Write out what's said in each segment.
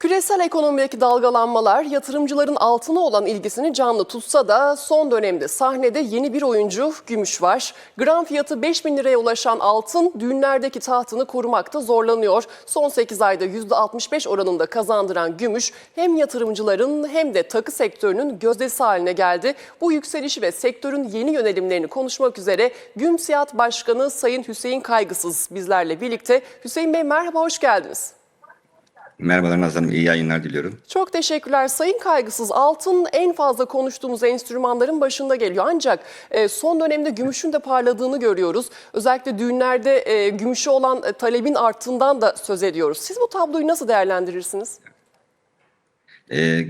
Küresel ekonomideki dalgalanmalar yatırımcıların altına olan ilgisini canlı tutsa da son dönemde sahnede yeni bir oyuncu Gümüş var. Gram fiyatı 5 bin liraya ulaşan altın düğünlerdeki tahtını korumakta zorlanıyor. Son 8 ayda %65 oranında kazandıran Gümüş hem yatırımcıların hem de takı sektörünün gözdesi haline geldi. Bu yükselişi ve sektörün yeni yönelimlerini konuşmak üzere Gümsiyat Başkanı Sayın Hüseyin Kaygısız bizlerle birlikte. Hüseyin Bey merhaba hoş geldiniz. Merhabalar Nazlı Hanım, iyi yayınlar diliyorum. Çok teşekkürler. Sayın Kaygısız, altın en fazla konuştuğumuz enstrümanların başında geliyor. Ancak e, son dönemde gümüşün de parladığını görüyoruz. Özellikle düğünlerde e, gümüşe olan e, talebin arttığından da söz ediyoruz. Siz bu tabloyu nasıl değerlendirirsiniz? Ee,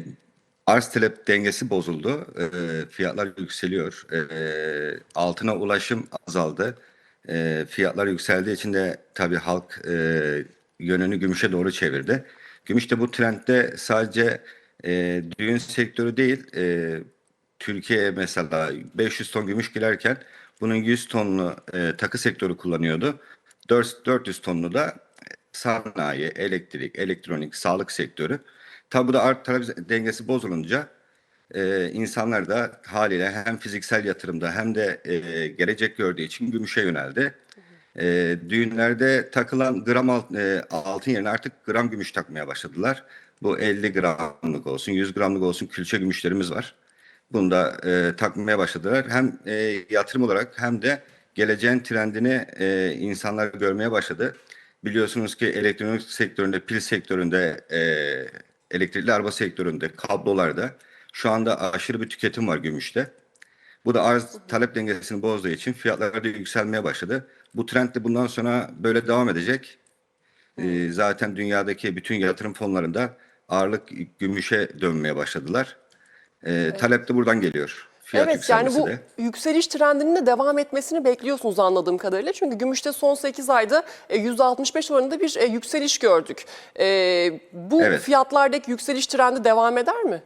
arz talep dengesi bozuldu, ee, fiyatlar yükseliyor, ee, altına ulaşım azaldı, ee, fiyatlar yükseldiği için de tabii halk ee, yönünü gümüşe doğru çevirdi. Gümüş de bu trendde sadece ee, düğün sektörü değil, ee, Türkiye'ye mesela 500 ton gümüş girerken bunun 100 tonlu ee, takı sektörü kullanıyordu. 400 400 tonlu da sanayi, elektrik, elektronik, sağlık sektörü. Tabi bu da arz talep dengesi bozulunca e, insanlar da haliyle hem fiziksel yatırımda hem de e, gelecek gördüğü için gümüşe yöneldi. E, düğünlerde takılan gram alt- e, altın yerine artık gram gümüş takmaya başladılar. Bu 50 gramlık olsun, 100 gramlık olsun külçe gümüşlerimiz var. Bunu da e, takmaya başladılar. Hem e, yatırım olarak hem de geleceğin trendini e, insanlar görmeye başladı. Biliyorsunuz ki elektronik sektöründe, pil sektöründe, e, elektrikli araba sektöründe, kablolarda şu anda aşırı bir tüketim var gümüşte. Bu da arz talep dengesini bozduğu için fiyatlar da yükselmeye başladı. Bu trend de bundan sonra böyle devam edecek. E, zaten dünyadaki bütün yatırım fonlarında ağırlık gümüşe dönmeye başladılar. E, Talep de buradan geliyor. Fiyat evet yani bu de. yükseliş trendinin de devam etmesini bekliyorsunuz anladığım kadarıyla. Çünkü gümüşte son 8 ayda e, %65 oranında bir e, yükseliş gördük. E, bu Evet. fiyatlardaki yükseliş trendi devam eder mi?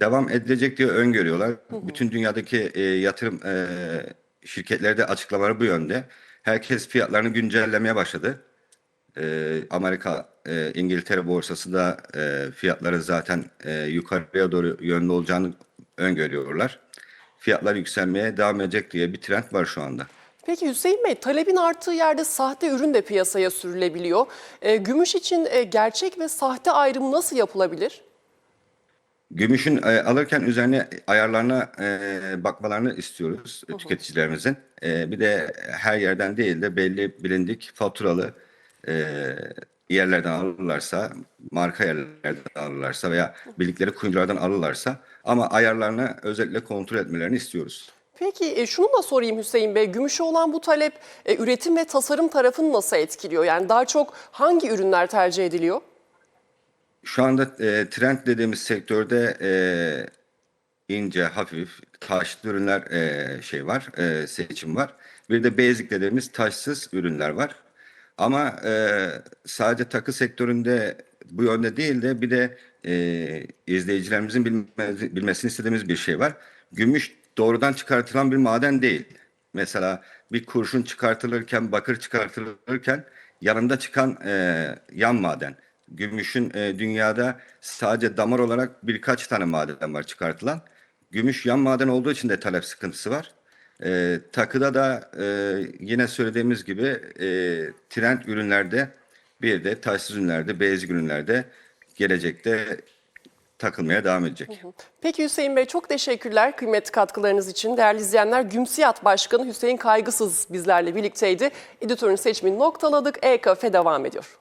Devam edilecek diye öngörüyorlar. Bütün dünyadaki e, yatırım e, şirketleri de açıklamaları bu yönde. Herkes fiyatlarını güncellemeye başladı. E, Amerika, e, İngiltere borsası da e, fiyatları zaten e, yukarıya doğru yönlü olacağını öngörüyorlar. Fiyatlar yükselmeye devam edecek diye bir trend var şu anda. Peki Hüseyin Bey, talebin arttığı yerde sahte ürün de piyasaya sürülebiliyor. E, gümüş için e, gerçek ve sahte ayrımı nasıl yapılabilir? Gümüşün e, alırken üzerine ayarlarına e, bakmalarını istiyoruz e, tüketicilerimizin. E, bir de her yerden değil de belli bilindik faturalı e, yerlerden alırlarsa, marka yerlerden alırlarsa veya bildikleri kuyumculardan alırlarsa ama ayarlarını özellikle kontrol etmelerini istiyoruz. Peki e, şunu da sorayım Hüseyin Bey, gümüşe olan bu talep e, üretim ve tasarım tarafını nasıl etkiliyor? Yani daha çok hangi ürünler tercih ediliyor? Şu anda e, trend dediğimiz sektörde e, ince, hafif, taşlı ürünler e, şey var, e, seçim var. Bir de basic dediğimiz taşsız ürünler var. Ama e, sadece takı sektöründe bu yönde değil de bir de e, izleyicilerimizin bilmesi, bilmesini istediğimiz bir şey var. Gümüş doğrudan çıkartılan bir maden değil. Mesela bir kurşun çıkartılırken, bakır çıkartılırken yanında çıkan e, yan maden. Gümüşün e, dünyada sadece damar olarak birkaç tane maden var çıkartılan. Gümüş yan maden olduğu için de talep sıkıntısı var. E, takıda da e, yine söylediğimiz gibi e, trend ürünlerde bir de taşsız ürünlerde, beyaz ürünlerde gelecekte takılmaya devam edecek. Peki Hüseyin Bey çok teşekkürler kıymetli katkılarınız için. Değerli izleyenler Gümsiyat Başkanı Hüseyin Kaygısız bizlerle birlikteydi. Editörün seçimini noktaladık. E-Kafe devam ediyor.